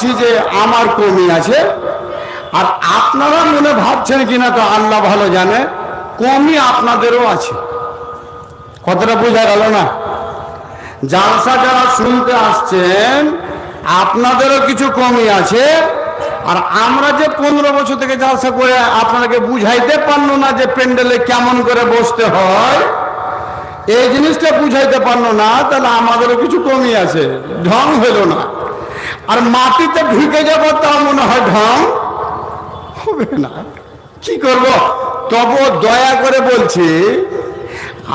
ভাবছি যে আমার কমি আছে। আর আপনারা মনে ভাবছেন কিনা তো আল্লাহ ভালো জানে কমই আপনাদেরও আছে। কতটা বোঝা গেল না? জালসা যারা শুনতে আসছেন, আপনাদেরও কিছু কমই আছে। আর আমরা যে পনেরো বছর থেকে জালসা করে আপনাকে বুঝাইতে পারল না যে প্যান্ডেলে কেমন করে বসতে হয়, এই জিনিসটা বুঝাইতে পারল না, তাহলে আমাদেরও কিছু কমই আছে। ঢং হলো না। আর মাটিতে ঢুকে যাব তা মনে হয় ঢং? হবে না। কি করব? তবু দয়া করে বলছি,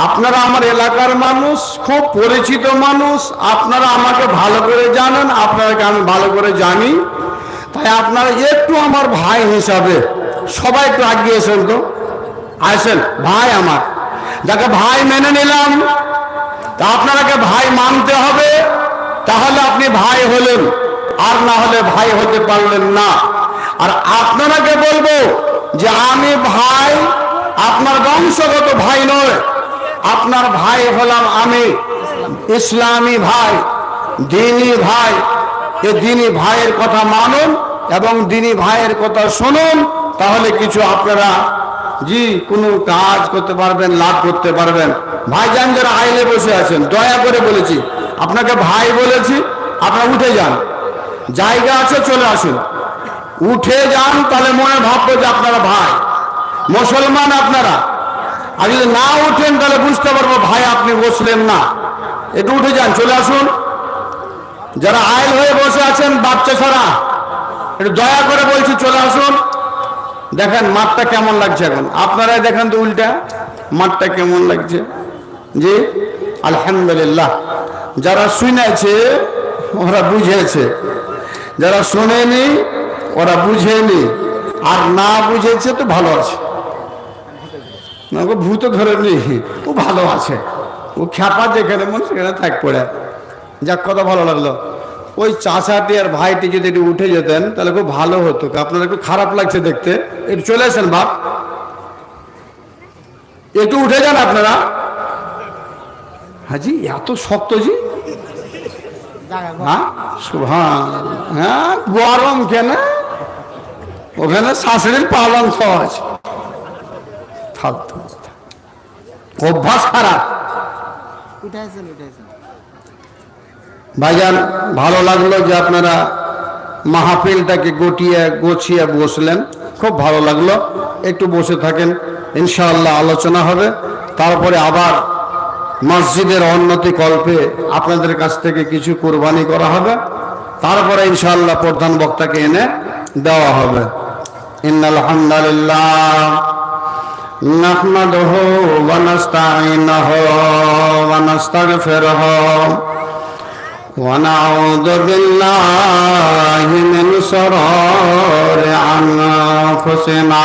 আপনারা আমার এলাকার মানুষ, খুব পরিচিত মানুষ, আপনারা আমাকে ভালো করে জানেন আপনাদেরকে আমি ভালো করে জানি। তাই আপনারা একটু আমার ভাই হিসাবে, সবাই একটু আগিয়ে এসেন তো। আসেন, ভাই আমার। যাকে ভাই মেনে নিলাম, তা আপনারাকে ভাই মানতে হবে, তাহলে আপনি ভাই হলেন। আর না হলে ভাই হতে পারলেন না। আর আপনারাকে বলব যে আমি ভাই, আপনার বংশগত ভাই নয়, আপনার ভাই হলাম আমি, ইসলামী ভাই, দিনী ভাই। এ দিনী ভাইয়ের কথা মানুন এবং দিনী ভাইয়ের কথা শুনুন, তাহলে কিছু আপনারা, জি, কোনো কাজ করতে পারবেন, লাভ করতে পারবেন। ভাইজান যারা আইলে বসে আছেন, দয়া করে বলেছি, আপনাকে ভাই বলেছি, আপনারা উঠে যান। জায়গা আছে, চলে আসুন। উঠে যান, তাহলে মনে ভাববো যে আপনারা ভাই। মুসলমান আপনারা। আর যদি না উঠেন, তাহলে বুঝতে পারব ভাই আপনি বসলেন না। একটু উঠে যান, চলে আসুন। যারা আইল হয়ে বসে আছেন, বাচ্চা ছাড়া, একটু দয়া করে বলছি, চলে আসুন। দেখেন, মাঠটা কেমন লাগছে এখন? আপনারাই দেখেন তো উল্টা। মাঠটা কেমন লাগছে? জি? আলহামদুলিল্লাহ। যারা শুনেছে, ওরা বুঝেছে। যারা শোনেনি, ওরা বুঝেনি। আর না বুঝেছে তো ভালো আছে। না ভূত ধরেনি, ও ভালো আছে। ও খ্যাপা যেখানে মন, সেখানে থাক পড়ে। যাক কথা ভালো লাগল। ওই চাচাটি আর ভাইটি যদি একটু উঠে যেতেন, তাহলে খুব ভালো হতো। আপনার একটু খারাপ লাগছে দেখতে। একটু চলে আসেন, বাপ। একটু উঠে যান আপনারা। হাজি, এত শক্ত জি হ্যাঁ? সুভান হ্যাঁ। গরম কেন? ওখানে শাশুড়ির পালন সহজ ফালতু অভ্যাস খারাপ। ভাইজান ভালো লাগল যে আপনারা মাহফিলটাকে গটিয়ে গছিয়ে বসলেন। খুব ভালো লাগল। একটু বসে থাকেন। ইনশাআল্লাহ আলোচনা হবে। তারপরে আবার মসজিদের উন্নতি কল্পে আপনাদের কাছ থেকে কিছু কোরবানি করা হবে তারপরে ইনশাআল্লাহ প্রধান বক্তাকে এনে দেওয়া হবে ইন্নাল হামদুলিল্লাহ نحمده ونستعينه ونستغفره ونعوذ بالله من شرور أنفسنا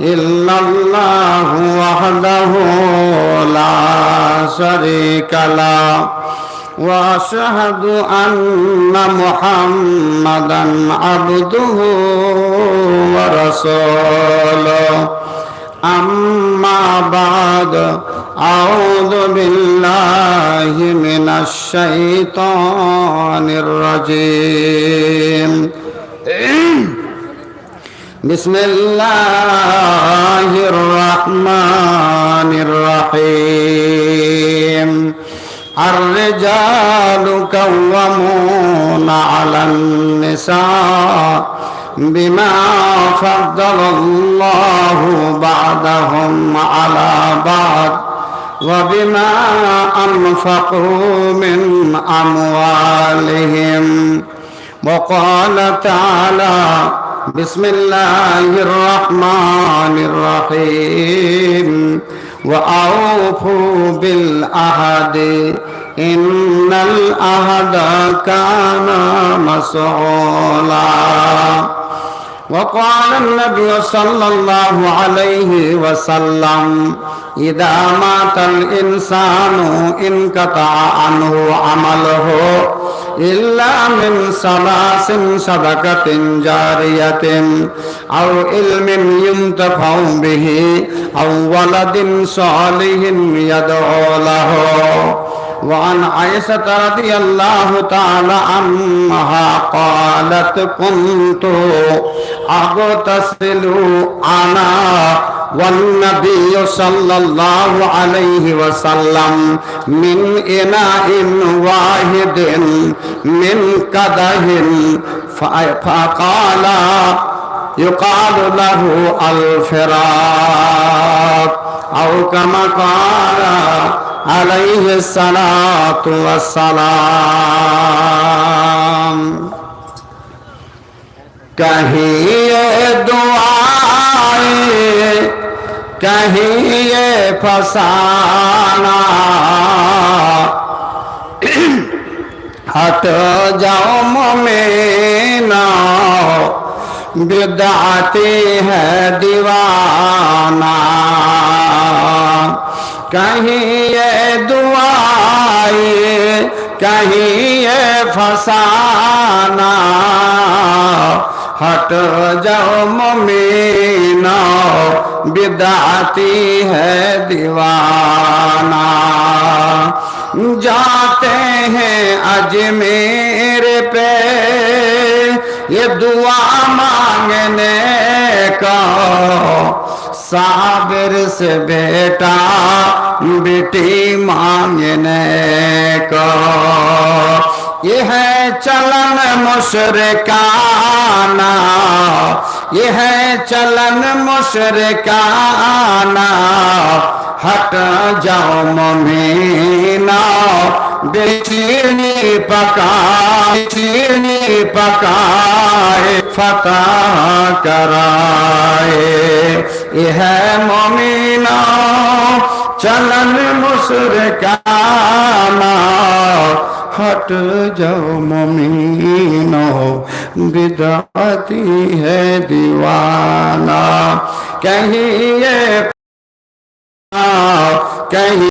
الا الله وحده لا شريك له واشهد ان محمدا عبده ورسوله أما بعد أعوذ بالله من الشيطان الرجيم بسم الله الرحمن الرحيم. الرجال قوامون على النساء بما فضل الله بعضهم على بعض وبما أنفقوا من أموالهم. وقال تعالى بسم الله الرحمن الرحيم وأوفوا بالعهد إن العهد كان مسؤولا وقال النبي صلى الله عليه وسلم إذا مات الإنسان انقطع عنه عمله إلا من ثلاث صدقة جارية أو علم ينتفع به أو ولد صالح يدعو له وعن عائشة رضي الله تعالى عنها قالت كنت أغتسل أنا والنبي صلى الله عليه وسلم من إناء واحد من قده فقال يقال له الفراق أو كما قال عليه الصلاة والسلام. कहीं कहीं ये फसाना। हट जाओ मोमेना बिदाती है दीवाना। कहीं ये दुआए कहीं ये फसाना। हट जाओ मोमीना, बिदाती है दीवाना। जाते हैं अजमेर पे, ये दुआ मांगने का। साबिर से बेटा, बेटी मांगने का। ये है चलन मुशरकाना ये है चलन मुशरकाना हट जाओ ममीना बेचीनी पकाए चीनी पकाए फतह कराए ये है ममीना चलन मुशरकाना हट जाओ ममीनो बिदाती है दीवाना। कहीं ये कहीं